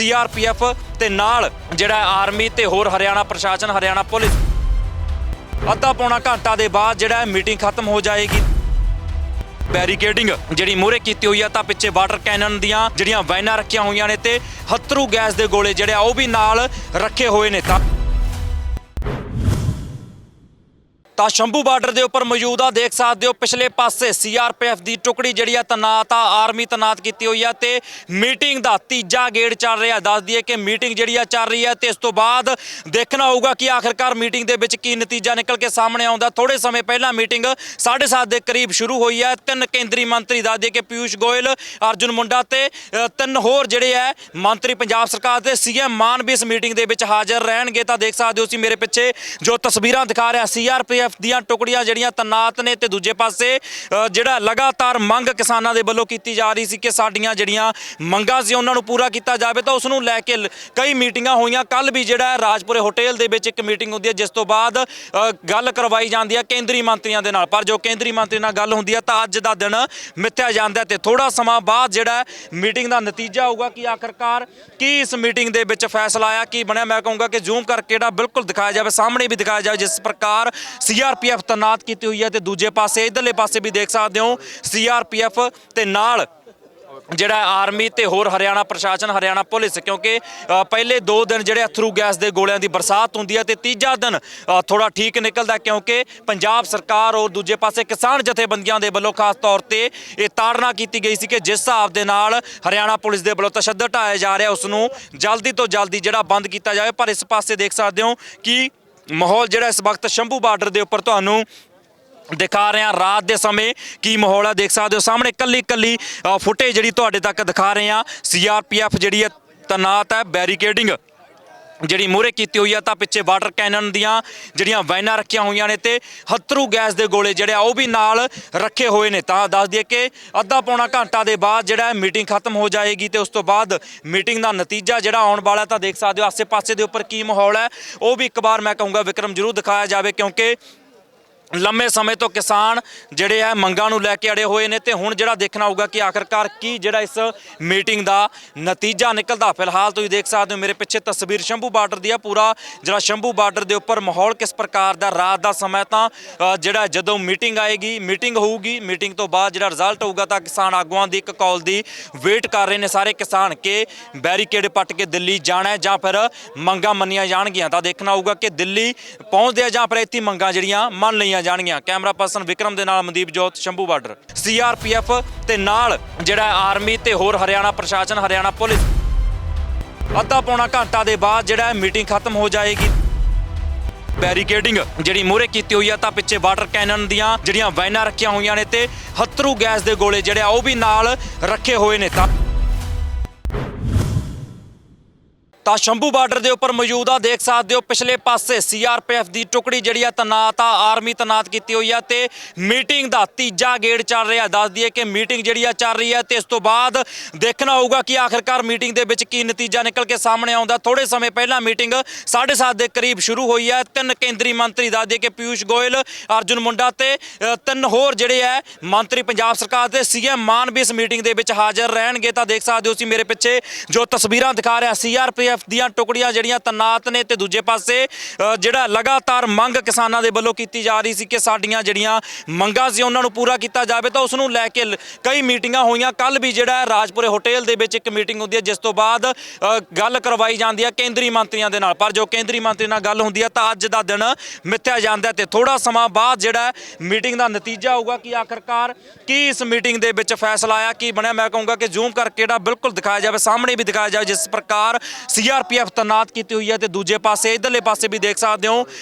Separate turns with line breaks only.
CRPF ਤੇ ਨਾਲ ਜਿਹੜਾ ਆਰਮੀ ਤੇ ਹੋਰ ਹਰਿਆਣਾ ਪ੍ਰਸ਼ਾਸਨ, ਹਰਿਆਣਾ ਪੁਲਿਸ। ਅੱਧਾ ਪੌਣਾ ਘੰਟਾ ਦੇ ਬਾਅਦ ਜਿਹੜਾ ਮੀਟਿੰਗ ਖਤਮ ਹੋ ਜਾਏਗੀ। ਬੈਰੀਕੇਡਿੰਗ ਜਿਹੜੀ ਮੂਹਰੇ ਕੀਤੀ ਹੋਈ ਆ, ਤਾਂ ਪਿੱਛੇ ਵਾਟਰ ਕੈਨਨ ਦੀਆਂ ਜਿਹੜੀਆਂ ਵੈਨਾਂ ਰੱਖੀਆਂ ਹੋਈਆਂ ਨੇ ਤੇ ਹੱਤਰੂ ਗੈਸ ਦੇ ਗੋਲੇ ਜਿਹੜੇ ਆ, ਉਹ ਵੀ ਨਾਲ ਰੱਖੇ ਹੋਏ ਨੇ। ਤਾਂ ਤਾਂ ਸ਼ੰਭੂ ਬਾਰਡਰ ਦੇ ਉੱਪਰ ਮੌਜੂਦ ਆ। ਦੇਖ ਸਕਦੇ ਹੋ ਪਿਛਲੇ ਪਾਸੇ ਸੀਆਰਪੀਐਫ ਦੀ ਟੁਕੜੀ ਜਿਹੜੀ ਆ, ਤਨਾਤ ਆ, ਆਰਮੀ ਤਨਾਤ ਕੀਤੀ ਹੋਈ ਆ ਤੇ ਮੀਟਿੰਗ ਦਾ ਤੀਜਾ ਗੇੜ ਚੱਲ ਰਿਹਾ। ਦੱਸ ਦਈਏ ਕਿ ਮੀਟਿੰਗ ਜਿਹੜੀ ਆ ਚੱਲ ਰਹੀ ਹੈ ਤੇ ਇਸ ਤੋਂ ਬਾਅਦ ਦੇਖਣਾ ਹੋਊਗਾ ਕਿ ਆਖਿਰਕਾਰ ਮੀਟਿੰਗ ਦੇ ਵਿੱਚ ਕੀ ਨਤੀਜਾ ਨਿਕਲ ਕੇ ਸਾਹਮਣੇ ਆਉਂਦਾ। ਥੋੜੇ ਸਮੇਂ ਪਹਿਲਾਂ ਮੀਟਿੰਗ 7:30 ਦੇ ਕਰੀਬ ਸ਼ੁਰੂ ਹੋਈ ਹੈ ਤਿੰਨ ਕੇਂਦਰੀ ਮੰਤਰੀ, ਦੱਸ ਦਈਏ ਕਿ ਪਿਊਸ਼ ਗੋਇਲ, ਅਰਜੁਨ ਮੁੰਡਾ ਤੇ ਤਿੰਨ ਹੋਰ ਜਿਹੜੇ ਆ, ਮੰਤਰੀ ਪੰਜਾਬ ਸਰਕਾਰ ਦੇ ਸੀਐਮ ਮਾਨ ਵੀ ਇਸ ਮੀਟਿੰਗ ਦੇ ਵਿੱਚ ਹਾਜ਼ਰ ਰਹਿਣਗੇ। ਤਾਂ ਦੇਖ ਸਕਦੇ ਹੋ ਤੁਸੀਂ ਮੇਰੇ ਪਿੱਛੇ ਜੋ ਤਸਵੀਰਾਂ ਦਿਖਾ ਰਿਹਾ ਸੀਆਰਪੀਐਫ ਦੀਆਂ ਟੁਕੜੀਆਂ ਜਿਹੜੀਆਂ ਤਨਾਤ ਨੇ ਤੇ ਦੂਜੇ ਪਾਸੇ ਜਿਹੜਾ ਲਗਾਤਾਰ ਮੰਗ ਕਿਸਾਨਾਂ ਦੇ ਵੱਲੋਂ ਕੀਤੀ ਜਾ ਰਹੀ ਸੀ ਕਿ ਸਾਡੀਆਂ ਜਿਹੜੀਆਂ ਮੰਗਾਂ ਸੀ ਉਹਨਾਂ ਨੂੰ ਪੂਰਾ ਕੀਤਾ ਜਾਵੇ, ਤਾਂ ਉਸ ਨੂੰ ਲੈ ਕੇ ਕਈ ਮੀਟਿੰਗਾਂ ਹੋਈਆਂ। ਕੱਲ ਵੀ ਜਿਹੜਾ ਰਾਜਪੁਰੇ ਹੋਟਲ ਦੇ ਵਿੱਚ ਇੱਕ ਮੀਟਿੰਗ ਹੁੰਦੀ ਹੈ, ਜਿਸ ਤੋਂ ਬਾਅਦ ਗੱਲ ਕਰਵਾਈ ਜਾਂਦੀ ਹੈ ਕੇਂਦਰੀ ਮੰਤਰੀਆਂ ਦੇ ਨਾਲ। ਪਰ ਜੋ ਕੇਂਦਰੀ ਮੰਤਰੀ ਨਾਲ ਗੱਲ ਹੁੰਦੀ ਹੈ, ਤਾਂ ਅੱਜ ਦਾ ਦਿਨ ਮਿੱਥਿਆ ਜਾਂਦਾ ਹੈ ਤੇ ਥੋੜਾ ਸਮਾਂ ਬਾਅਦ ਜਿਹੜਾ ਮੀਟਿੰਗ ਦਾ ਨਤੀਜਾ ਹੋਊਗਾ ਕਿ ਆਖਰਕਾਰ ਕੀ ਇਸ ਮੀਟਿੰਗ ਦੇ ਵਿੱਚ ਫੈਸਲਾ ਆਇਆ, ਕੀ ਬਣਿਆ? ਮੈਂ ਕਹੂੰਗਾ ਕਿ ਜ਼ੂਮ ਕਰਕੇ ਜਿਹੜਾ ਬਿਲਕੁਲ ਦਿਖਾਇਆ ਜਾਵੇ, ਸਾਹਮਣੇ ਵੀ ਦਿਖਾਇਆ ਜਾਵੇ, ਜਿਸ ਪ੍ਰਕਾਰ ਸੀ ਸੀਆਰਪੀਐਫ ਤਨਾਤ ਕੀਤੀ ਹੋਈ ਹੈ ਤੇ ਦੂਜੇ ਪਾਸੇ ਇਧਰਲੇ ਪਾਸੇ ਵੀ ਦੇਖ ਸਕਦੇ ਹੋ ਸੀਆਰਪੀਐਫ ਤੇ ਨਾਲ ਜਿਹੜਾ ਆਰਮੀ ਤੇ ਹੋਰ ਹਰਿਆਣਾ ਪ੍ਰਸ਼ਾਸਨ ਹਰਿਆਣਾ ਪੁਲਿਸ ਕਿਉਂਕਿ ਪਹਿਲੇ 2 ਦਿਨ ਜਿਹੜੇ ਅਥਰੂ ਗੈਸ ਦੇ ਗੋਲਿਆਂ ਦੀ ਬਰਸਾਤ ਹੁੰਦੀ ਹੈ ਤੇ ਤੀਜਾ ਦਿਨ ਅ, ਥੋੜਾ ਠੀਕ ਨਿਕਲਦਾ ਕਿਉਂਕਿ ਪੰਜਾਬ ਸਰਕਾਰ ਔਰ ਦੂਜੇ ਪਾਸੇ ਕਿਸਾਨ ਜਥੇਬੰਦੀਆਂ ਦੇ ਵੱਲੋਂ ਖਾਸ ਤੌਰ ਤੇ ਇਹ ਤਾੜਨਾ ਕੀਤੀ ਗਈ ਸੀ ਕਿ ਜਿਸ ਹਿਸਾਬ ਦੇ ਨਾਲ ਹਰਿਆਣਾ ਪੁਲਿਸ ਦੇ ਵੱਲੋਂ ਤਸ਼ੱਦਦ ਢਾਇਆ ਜਾ ਰਿਹਾ ਉਸ ਨੂੰ ਜਲਦੀ ਤੋਂ ਜਲਦੀ ਜਿਹੜਾ ਬੰਦ ਕੀਤਾ ਜਾਵੇ। ਪਰ ਇਸ ਪਾਸੇ ਦੇਖ ਸਕਦੇ ਹੋ ਕਿ ਮਾਹੌਲ ਜਿਹੜਾ ਇਸ ਵਕਤ ਸ਼ੰਭੂ ਬਾਰਡਰ ਦੇ ਉੱਪਰ ਤੁਹਾਨੂੰ ਦਿਖਾ ਰਹੇ ਹਾਂ। ਰਾਤ ਦੇ ਸਮੇਂ ਕੀ ਮਾਹੌਲ ਹੈ ਦੇਖ ਸਕਦੇ ਹੋ। ਸਾਹਮਣੇ ਕੱਲੀ ਕੱਲੀ ਫੁਟੇਜ ਜਿਹੜੀ ਤੁਹਾਡੇ ਤੱਕ ਦਿਖਾ ਰਹੇ ਹਾਂ। ਸੀਆਰਪੀਐਫ ਜਿਹੜੀ ਹੈ, ਤਨਾਤ ਹੈ, ਬੈਰੀਕੇਡਿੰਗ ਜਿਹੜੀ ਮੂਹਰੇ ਕੀਤੀ ਹੋਈ ਆ, ਤਾਂ ਪਿੱਛੇ ਵਾਟਰ ਕੈਨਨ ਦੀਆਂ ਜਿਹੜੀਆਂ ਵਾਈਨਾਂ ਰੱਖੀਆਂ ਹੋਈਆਂ ਨੇ ਤੇ ਹੱਤਰੂ ਗੈਸ ਦੇ ਗੋਲੇ ਜਿਹੜੇ ਆ, ਉਹ ਵੀ ਨਾਲ ਰੱਖੇ ਹੋਏ ਨੇ। ਤਾਂ ਦੱਸ ਦਈਏ ਕਿ ਅੱਧਾ ਪੌਣਾ ਘੰਟਾ ਦੇ ਬਾਅਦ ਜਿਹੜਾ ਮੀਟਿੰਗ ਖਤਮ ਹੋ ਜਾਏਗੀ ਤੇ ਉਸ ਤੋਂ ਬਾਅਦ ਮੀਟਿੰਗ ਦਾ ਨਤੀਜਾ ਜਿਹੜਾ ਆਉਣ ਵਾਲਾ, ਤਾਂ ਦੇਖ ਸਕਦੇ ਹੋ ਆਸੇ-ਪਾਸੇ ਦੇ ਉੱਪਰ ਕੀ ਮਾਹੌਲ ਹੈ। ਉਹ ਵੀ ਇੱਕ ਵਾਰ ਮੈਂ ਕਹੂੰਗਾ, ਵਿਕਰਮ ਜ਼ਰੂਰ ਦਿਖਾਇਆ ਜਾਵੇ ਕਿਉਂਕਿ ਲੰਮੇ ਸਮੇਂ ਤੋਂ ਕਿਸਾਨ ਜਿਹੜੇ ਆ ਮੰਗਾਂ ਨੂੰ ਲੈ ਕੇ ਅੜੇ ਹੋਏ ਨੇ ਤੇ ਹੁਣ ਜਿਹੜਾ ਦੇਖਣਾ ਹੋਊਗਾ ਕਿ ਆਖਰਕਾਰ ਕੀ ਜਿਹੜਾ ਇਸ ਮੀਟਿੰਗ ਦਾ ਨਤੀਜਾ ਨਿਕਲਦਾ। ਫਿਲਹਾਲ ਤੁਸੀਂ ਦੇਖ ਸਕਦੇ ਹੋ ਮੇਰੇ ਪਿੱਛੇ ਤਸਵੀਰ ਸ਼ੰਭੂ ਬਾਰਡਰ ਦੀ ਆ, ਪੂਰਾ ਜਿਹੜਾ ਸ਼ੰਭੂ ਬਾਰਡਰ ਦੇ ਉੱਪਰ ਮਾਹੌਲ ਕਿਸ ਪ੍ਰਕਾਰ ਦਾ, ਰਾਤ ਦਾ ਸਮਾਂ ਤਾਂ ਜਿਹੜਾ ਜਦੋਂ ਮੀਟਿੰਗ ਆਏਗੀ, ਮੀਟਿੰਗ ਹੋਊਗੀ, ਮੀਟਿੰਗ ਤੋਂ ਬਾਅਦ ਜਿਹੜਾ ਰਿਜ਼ਲਟ ਹੋਊਗਾ ਤਾਂ ਕਿਸਾਨ ਆਗੂਆਂ ਦੀ ਇੱਕ ਕਾਲ ਦੀ ਵੇਟ ਕਰ ਰਹੇ ਨੇ ਸਾਰੇ ਕਿਸਾਨ ਕਿ ਬੈਰੀਕੇਡ ਪੱਟ ਕੇ ਦਿੱਲੀ ਜਾਣਾ ਜਾਂ ਫਿਰ ਮੰਗਾਂ ਮੰਨੀਆਂ ਜਾਣਗੀਆਂ। ਤਾਂ ਦੇਖਣਾ ਹੋਊਗਾ ਕਿ ਦਿੱਲੀ ਪਹੁੰਚਦੇ ਆ ਜਾਂ ਫਿਰ ਇੱਥੇ ਮੰਗਾਂ ਜਿਹੜੀਆਂ ਮੰਨ ਲਈਆਂ ਜਾਣਗੀਆਂ। ਕੈਮਰਾ ਪਰਸਨ ਵਿਕਰਮ ਦੇ ਨਾਲ ਮਨਦੀਪ ਜੋਤ, ਸ਼ੰਭੂ ਬਾਰਡਰ। ਸੀਆਰਪੀਐਫ ਤੇ ਨਾਲ ਜਿਹੜਾ ਆਰਮੀ ਤੇ ਹੋਰ ਹਰਿਆਣਾ ਪ੍ਰਸ਼ਾਸਨ, ਹਰਿਆਣਾ ਪੁਲਿਸ। ਅੱਧਾ ਪੌਣਾ ਘੰਟਾ ਦੇ ਬਾਅਦ ਜਿਹੜਾ ਮੀਟਿੰਗ ਖਤਮ ਹੋ ਜਾਏਗੀ। ਬੈਰੀਕੇਡਿੰਗ ਜਿਹੜੀ ਮੂਹਰੇ ਕੀਤੀ ਹੋਈ ਆ, ਤਾਂ ਪਿੱਛੇ ਵਾਟਰ ਕੈਨਨ ਦੀਆਂ ਜਿਹੜੀਆਂ ਵੈਨਾਂ ਰੱਖੀਆਂ ਹੋਈਆਂ ਨੇ ਤੇ ਹੱਤਰੂ ਗੈਸ ਦੇ ਗੋਲੇ ਜਿਹੜੇ ਆ, ਉਹ ਵੀ ਨਾਲ ਰੱਖੇ ਹੋਏ ਨੇ। ਤਾਂ ਤਾਂ ਸ਼ੰਭੂ ਬਾਰਡਰ ਦੇ ਉੱਪਰ ਮੌਜੂਦ ਆ, ਦੇਖ ਸਕਦੇ ਹੋ ਪਿਛਲੇ ਪਾਸੇ ਸੀਆਰਪੀਐਫ ਦੀ ਟੁਕੜੀ ਜਿਹੜੀ ਆ, ਤਨਾਤ ਆ, ਆਰਮੀ ਤਨਾਤ ਕੀਤੀ ਹੋਈ ਆ ਤੇ ਮੀਟਿੰਗ ਦਾ ਤੀਜਾ ਗੇੜ ਚੱਲ ਰਿਹਾ। ਦੱਸ ਦਈਏ ਕਿ ਮੀਟਿੰਗ ਜਿਹੜੀ ਆ, ਚੱਲ ਰਹੀ ਹੈ ਤੇ ਇਸ ਤੋਂ ਬਾਅਦ ਦੇਖਣਾ ਹੋਊਗਾ ਕਿ ਆਖਿਰਕਾਰ ਮੀਟਿੰਗ ਦੇ ਵਿੱਚ ਕੀ ਨਤੀਜਾ ਨਿਕਲ ਕੇ ਸਾਹਮਣੇ ਆਉਂਦਾ। ਥੋੜੇ ਸਮੇਂ ਪਹਿਲਾਂ ਮੀਟਿੰਗ 7:30 ਦੇ ਕਰੀਬ ਸ਼ੁਰੂ ਹੋਈ ਹੈ ਤਿੰਨ ਕੇਂਦਰੀ ਮੰਤਰੀ, ਦੱਸ ਦਈਏ ਕਿ ਪਿਊਸ਼ ਗੋਇਲ, ਅਰਜੁਨ ਮੁੰਡਾ ਤੇ ਤਿੰਨ ਹੋਰ ਜਿਹੜੇ ਆ, ਮੰਤਰੀ ਪੰਜਾਬ ਸਰਕਾਰ ਦੇ ਸੀਐਮ ਮਾਨ ਵੀ ਇਸ ਮੀਟਿੰਗ ਦੇ ਵਿੱਚ ਹਾਜ਼ਰ ਰਹਿਣਗੇ। ਤਾਂ ਦੇਖ ਸਕਦੇ ਹੋ ਤੁਸੀਂ ਮੇਰੇ ਪਿੱਛੇ ਜੋ ਤਸਵੀਰਾਂ ਦਿਖਾ ਰਿਹਾ ਸੀਆਰਪੀਐਫ ਦੀਆਂ ਟੁਕੜੀਆਂ ਜਿਹੜੀਆਂ ਤਨਾਤ ਨੇ ਤੇ ਦੂਜੇ ਪਾਸੇ ਜਿਹੜਾ ਲਗਾਤਾਰ ਮੰਗ ਕਿਸਾਨਾਂ ਦੇ ਵੱਲੋਂ ਕੀਤੀ ਜਾ ਰਹੀ ਸੀ ਕਿ ਸਾਡੀਆਂ ਜਿਹੜੀਆਂ ਮੰਗਾਂ ਸੀ ਉਹਨਾਂ ਨੂੰ ਪੂਰਾ ਕੀਤਾ ਜਾਵੇ, ਤਾਂ ਉਸ ਨੂੰ ਲੈ ਕੇ ਕਈ ਮੀਟਿੰਗਾਂ ਹੋਈਆਂ। ਕੱਲ ਵੀ ਜਿਹੜਾ ਰਾਜਪੁਰੇ ਹੋਟਲ ਦੇ ਵਿੱਚ ਇੱਕ ਮੀਟਿੰਗ ਹੁੰਦੀ ਹੈ, ਜਿਸ ਤੋਂ ਬਾਅਦ ਗੱਲ ਕਰਵਾਈ ਜਾਂਦੀ ਹੈ ਕੇਂਦਰੀ ਮੰਤਰੀਆਂ ਦੇ ਨਾਲ। ਪਰ ਜੋ ਕੇਂਦਰੀ ਮੰਤਰੀ ਨਾਲ ਗੱਲ ਹੁੰਦੀ ਹੈ, ਤਾਂ ਅੱਜ ਦਾ ਦਿਨ ਮਿੱਥਿਆ ਜਾਂਦਾ ਹੈ ਤੇ ਥੋੜਾ ਸਮਾਂ ਬਾਅਦ ਜਿਹੜਾ ਮੀਟਿੰਗ ਦਾ ਨਤੀਜਾ ਹੋਊਗਾ ਕਿ ਆਖਰਕਾਰ ਕੀ ਇਸ ਮੀਟਿੰਗ ਦੇ ਵਿੱਚ ਫੈਸਲਾ ਆਇਆ, ਕੀ ਬਣਿਆ। ਮੈਂ ਕਹੂੰਗਾ ਕਿ ਜ਼ੂਮ ਕਰਕੇ ਜਿਹੜਾ ਬਿਲਕੁਲ ਦਿਖਾਇਆ ਜਾਵੇ, ਸਾਹਮਣੇ ਵੀ ਦਿਖਾਇਆ ਜਾਵੇ, ਜਿਸ ਪ੍ਰਕਾਰ ਸੀਆਰਪੀਐਫ ਤਨਾਤ ਕੀਤੀ ਹੋਈ ਹੈ ਤੇ ਦੂਜੇ ਪਾਸੇ ਇਧਰਲੇ ਪਾਸੇ ਵੀ ਦੇਖ ਸਕਦੇ ਹੋ